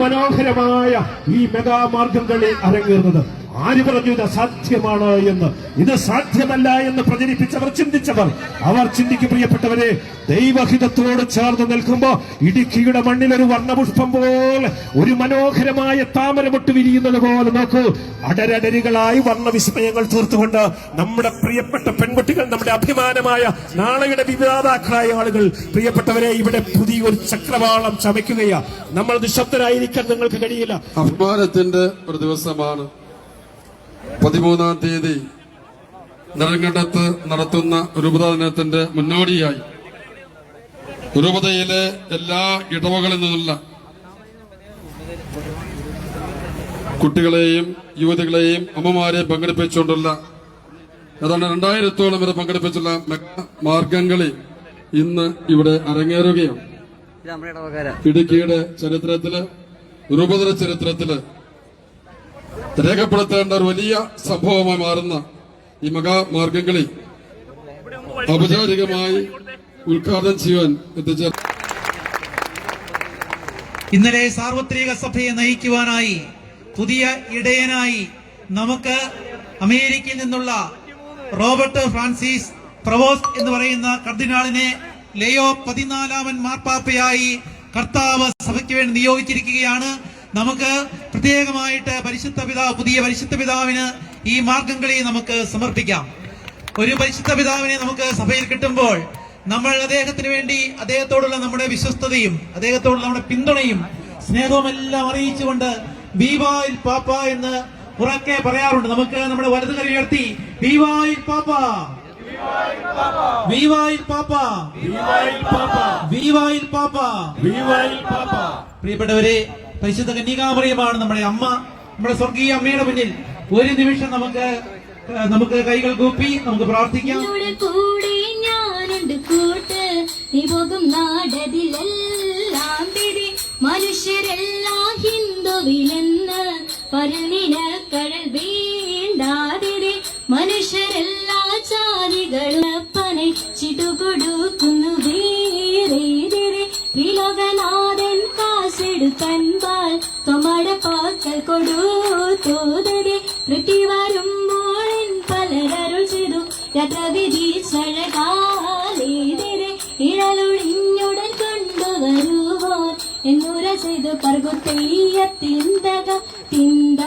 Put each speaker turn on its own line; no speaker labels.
മനോഹരമായ ഈ മെഗാമാർഗങ്ങളിൽ അരങ്ങേറുന്നത്. ആര് പറഞ്ഞു ഇത് അസാധ്യമാണ് എന്ന്? ഇത് സാധ്യമല്ല എന്ന് പ്രചരിപ്പിച്ചവർ ചിന്തിച്ചവർ. അവർ ചിന്തിക്ക് പ്രിയപ്പെട്ടവരെ ദൈവഹിതത്തോട് ചേർന്ന് നിൽക്കുമ്പോ ഇടുക്കിയുടെ മണ്ണിൽ ഒരു വർണപുഷ്പം പോലെ ഒരു മനോഹരമായ താമരമൊട്ട് വിരിയുന്നത് പോലെ നോക്കൂ. അടരടരികളായി വർണവിസ്മയങ്ങൾ തീർത്തുകൊണ്ട് നമ്മുടെ പ്രിയപ്പെട്ട പെൺകുട്ടികൾ നമ്മുടെ അഭിമാനമായ നാളെയുടെ വിവാദാക്കളായ ആളുകൾ പ്രിയപ്പെട്ടവരെ ഇവിടെ പുതിയൊരു ചക്രവാളം ചമയ്ക്കുകയാ നമ്മൾ നിശബ്ദരായിരിക്കാൻ നിങ്ങൾക്ക് കഴിയില്ല.
അഭിമാനത്തിന്റെ ദിവസമാണ്. പതിമൂന്നാം തീയതി നെടുങ്കണ്ടത്ത് നടത്തുന്ന രൂപതാ ദിനത്തിന്റെ മുന്നോടിയായി. രൂപതയിലെ എല്ലാ ഇടവകളിൽ നിന്നുള്ള കുട്ടികളെയും യുവതികളെയും അമ്മമാരെയും പങ്കെടുപ്പിച്ചുകൊണ്ടുള്ള ഏതാണ്ട് രണ്ടായിരത്തോളം വരെ പങ്കെടുപ്പിച്ചുള്ള മാർഗംകളി ഇന്ന് ഇവിടെ അരങ്ങേറുകയാണ്. ഇടുക്കിയുടെ ചരിത്രത്തിൽ രൂപതര ചരിത്രത്തിൽ രേഖപ്പെടുത്തേണ്ട ഒരു വലിയ സംഭവമായി മാറുന്ന ഈ മഹാമാർഗംകളി ഔപചാരികമായി ഉദ്ഘാടനം ചെയ്യാൻ എത്തിച്ചേർ
ഇന്നലെ സാർവത്രിക സഭയെ നയിക്കുവാനായി പുതിയ ഇടയനായി നമുക്ക് അമേരിക്കയിൽ നിന്നുള്ള റോബർട്ട് ഫ്രാൻസിസ് പ്രവോസ് എന്ന് പറയുന്ന കർദിനാളിനെ ലയോ പതിനാലാമൻ മാർപ്പാപ്പയായി കർത്താവ് സഭയ്ക്ക് വേണ്ടി നിയോഗിച്ചിരിക്കുകയാണ്. നമുക്ക് പ്രത്യേകമായിട്ട് പരിശുദ്ധ പിതാവ് പുതിയ പരിശുദ്ധ പിതാവിന് ഈ മാർഗംകളി നമുക്ക് സമർപ്പിക്കാം. ഒരു പരിശുദ്ധ പിതാവിനെ നമുക്ക് സഭയിൽ കിട്ടുമ്പോൾ നമ്മൾ അദ്ദേഹത്തിന് വേണ്ടി അദ്ദേഹത്തോടുള്ള നമ്മുടെ വിശ്വസ്തതയും അദ്ദേഹത്തോടുള്ള നമ്മുടെ പിന്തുണയും സ്നേഹവും എല്ലാം അറിയിച്ചുകൊണ്ട് ബീവായിൽ പാപ്പ എന്ന് ഉറക്കെ പറയാറുണ്ട്. നമുക്ക് നമ്മുടെ വലതു കൈ ഉയർത്തി ബീവായിൽ പാപ്പ. ബീവായിൽ പാപ്പ. ബീവായിൽ പാപ്പ. പ്രിയപ്പെട്ടവരെ പരിശുദ്ധ കന്യകാമറിയമാണ് നമ്മുടെ അമ്മ. നമ്മുടെ സ്വർഗീയ അമ്മയുടെ മുന്നിൽ ഒരു നിമിഷം നമുക്ക് നമുക്ക് കൈകൾ കൂപ്പി നമുക്ക് പ്രാർത്ഥിക്കാം.
മനുഷ്യരെല്ലാം ഹിന്ദുവിലെന്ന് കടൽ മനുഷ്യരെല്ലാ ചിടുകൊടുക്കുന്നു കാശെടുക്കൻപാൽ തൊമട പാക്കൽ കൊടുത്തോതരെ തൃട്ടി വരുമ്പോൾ പലരരുൾ ചെയ്തു. യാത്രവിധി ചഴകാലേതിരെ ഇഴലൊഴിഞ്ഞുടൻ കൊണ്ടുവരുവോൻ. എന്നുര ചെയ്തു പർഗു തെയ്യത്തിന്തക തിന്ത